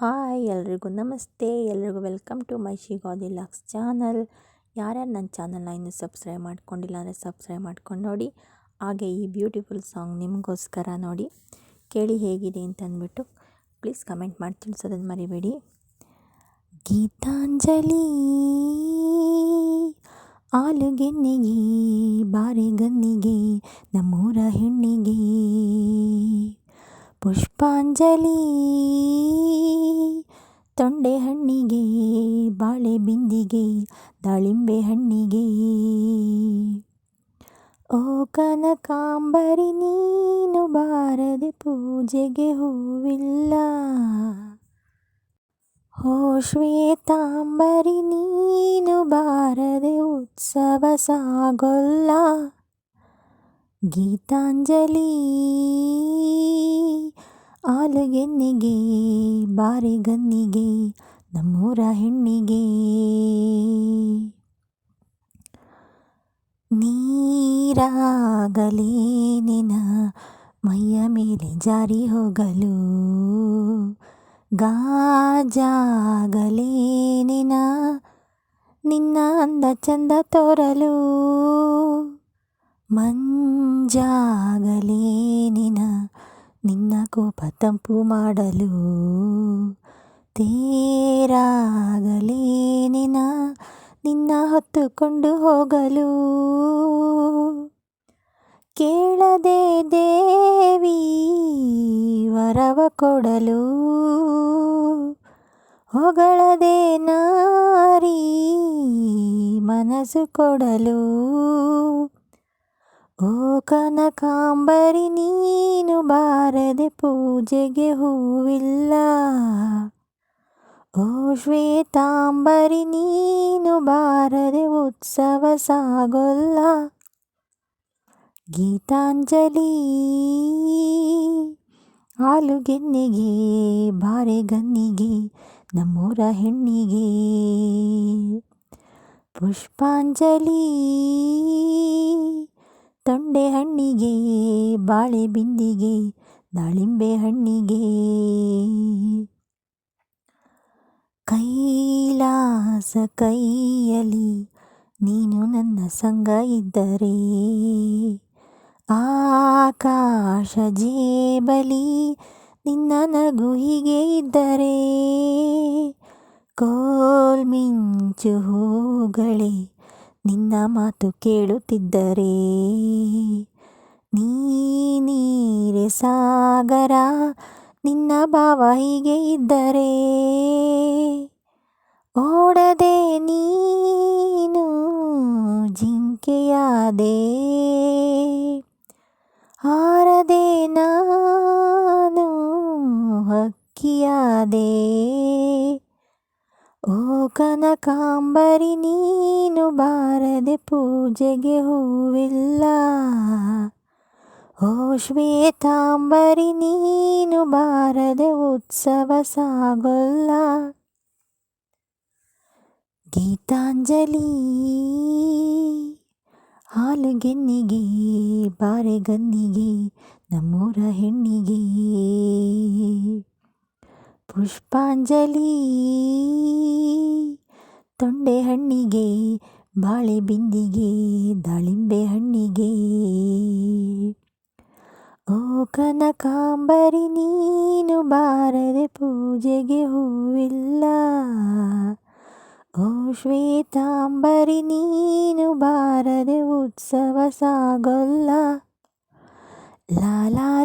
Hi ಎಲ್ರಿಗೂ ನಮಸ್ತೆ. ಎಲ್ರಿಗೂ ವೆಲ್ಕಮ್ ಟು ಮೈ ಶಿಗಾದಿ ಲಾಕ್ಸ್ ಚಾನಲ್. ಯಾರ್ಯಾರು ನನ್ನ ಚಾನಲ್ನ ಇನ್ನೂ ಸಬ್ಸ್ಕ್ರೈಬ್ ಮಾಡ್ಕೊಂಡಿಲ್ಲ ಅಂದರೆ ಸಬ್ಸ್ಕ್ರೈಬ್ ಮಾಡ್ಕೊಂಡು ನೋಡಿ. ಹಾಗೆ ಈ ಬ್ಯೂಟಿಫುಲ್ ಸಾಂಗ್ ನಿಮಗೋಸ್ಕರ ನೋಡಿ. ಕೇಳಿ ಹೇಗಿದೆ ಅಂತ ಅಂದ್ಬಿಟ್ಟು ಪ್ಲೀಸ್ ಕಮೆಂಟ್ ಮಾಡಿ ತಿಳಿಸೋದನ್ನು ಮರಿಬೇಡಿ. ಗೀತಾಂಜಲಿ, ಆಲುಗೆನ್ನಿಗೆ, ಬಾರೆಗನ್ನಿಗೆ, ನಮ್ಮೂರ ಹೆಣ್ಣಿಗೆ. ಪುಷ್ಪಾಂಜಲಿ. ತೊಂಡೆ ಹಣ್ಣಿಗೆ, ಬಾಳೆ ಬಿಂದಿಗೆ, ದಾಳಿಂಬೆ ಹಣ್ಣಿಗೆ. ಓ ಕನಕಾಂಬರಿ, ನೀನು ಬಾರದೆ ಪೂಜೆಗೆ ಹೂವಿಲ್ಲ. ಹೋ ಶ್ವೇತಾಂಬರಿ, ನೀನು ಬಾರದೆ ಉತ್ಸವ ಸಾಗೊಲ್ಲ. ಗೀತಾಂಜಲಿ. ಆಲುಗೆನ್ನಿಗೆ, ಬಾರೆಗನ್ನಿಗೆ, ನಮ್ಮೂರ ಹೆಣ್ಣಿಗೆ. ನೀರಾಗಲೇನಿನ ಮೈಯ ಮೇಲೆ ಜಾರಿ ಹೋಗಲು. ಗಾಜಾಗಲೇನಿನ ನಿನ್ನ ಅಂದ ಚಂದ ತೋರಲು. ಮಂಜಾಗಲೇನಿನ ನಿನ್ನ ಕೋಪ ತಂಪು ಮಾಡಲು ತೇರಾಗಲೇನಿನ ನಿನ್ನ ಹೊತ್ತುಕೊಂಡು ಹೋಗಲು. ಕೇಳದೆ ದೇವಿ ವರವ ಕೊಡಲು. ಹೊಗಳದೆ ನಾರಿ ಮನಸ್ಸು ಕೊಡಲು. ಓ ಕನಕಾಂಬರಿ, ನೀನು ಬಾರದೆ ಪೂಜೆಗೆ ಹೂವಿಲ್ಲ. ಓ ಶ್ವೇತಾಂಬರಿ, ನೀನು ಬಾರದೆ ಉತ್ಸವ ಸಾಗೊಲ್ಲ. ಗೀತಾಂಜಲಿ ಹಾಲುಗೆನ್ನಿಗೆ ಬಾರೆಗನ್ನಿಗೆ, ನಮ್ಮೂರ ಹೆಣ್ಣಿಗೆ. ಪುಷ್ಪಾಂಜಲಿ ತೊಂಡೆ ಹಣ್ಣಿಗೆ, ಬಾಳೆ ಬಿಂದಿಗೆ, ದಾಳಿಂಬೆ ಹಣ್ಣಿಗೆ. ಕೈಲಾಸ ಕೈಯಲಿ ನೀನು ನನ್ನ ಸಂಗ ಇದ್ದರೆ, ಆಕಾಶ ಜೇಬಲಿ ನಿನ್ನ ನಗು ಹೀಗೆ ಇದ್ದರೆ ಕೋಲ್ಮಿಂಚು ಹೂಗಳೇ ನಿನ್ನ ಮಾತು ಕೇಳುತ್ತಿದ್ದರೆ ನೀರೆ ಸಾಗರ, ನಿನ್ನ ಭಾವ ಹೀಗೆ ಇದ್ದರೆ ಓಡದೆ ನೀನು ಜಿಂಕೆಯಾದೆ, ಹಾರದೆ ನಾನು ಹಕ್ಕಿಯಾದೆ. ಕನಕಾಂಬರಿ ನೀನು ಬಾರದೆ ಪೂಜೆಗೆ ಹೂವಿಲ್ಲ. ಓ ಶ್ವೇತಾಂಬರಿ ನೀನು ಬಾರದೆ ಉತ್ಸವ ಸಾಗೊಲ್ಲ. ಗೀತಾಂಜಲಿ ಹಾಲುಗೆನ್ನಿಗೆ ಬಾರೆಗನ್ನಿಗೆ ನಮ್ಮೂರ ಹೆಣ್ಣಿಗೆ. ಪುಷ್ಪಾಂಜಲಿ. ತೊಂಡೆ ಹಣ್ಣಿಗೆ, ಬಾಳೆ ಬಿಂದಿಗೆ, ದಾಳಿಂಬೆ ಹಣ್ಣಿಗೆ. ಓ ಕನಕಾಂಬರಿ, ನೀನು ಬಾರದೆ ಪೂಜೆಗೆ ಹೂವಿಲ್ಲ. ಓ ಶ್ವೇತಾಂಬರಿ, ನೀನು ಬಾರದೆ ಉತ್ಸವ ಸಾಗೊಲ್ಲ. ಲಾ ಲಾ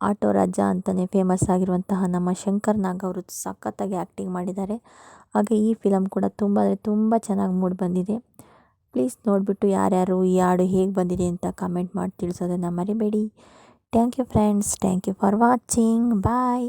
ಆಟೋ ರಾಜ ಅಂತಲೇ ಫೇಮಸ್ ಆಗಿರುವಂತಹ ನಮ್ಮ ಶಂಕರ್ ನಾಗ್ ಅವರು ಸಖತ್ತಾಗಿ ಆ್ಯಕ್ಟಿಂಗ್ ಮಾಡಿದ್ದಾರೆ. ಹಾಗೆ ಈ ಫಿಲಮ್ ಕೂಡ ತುಂಬ ಅಂದರೆ ತುಂಬ ಚೆನ್ನಾಗಿ ಮೂಡಿ ಬಂದಿದೆ. ಪ್ಲೀಸ್ ನೋಡಿಬಿಟ್ಟು ಯಾರ್ಯಾರು ಈ ಹಾಡು ಹೇಗೆ ಬಂದಿದೆ ಅಂತ ಕಮೆಂಟ್ ಮಾಡಿ ತಿಳಿಸೋದನ್ನು ಮರಿಬೇಡಿ. Thank you friends thank you for watching bye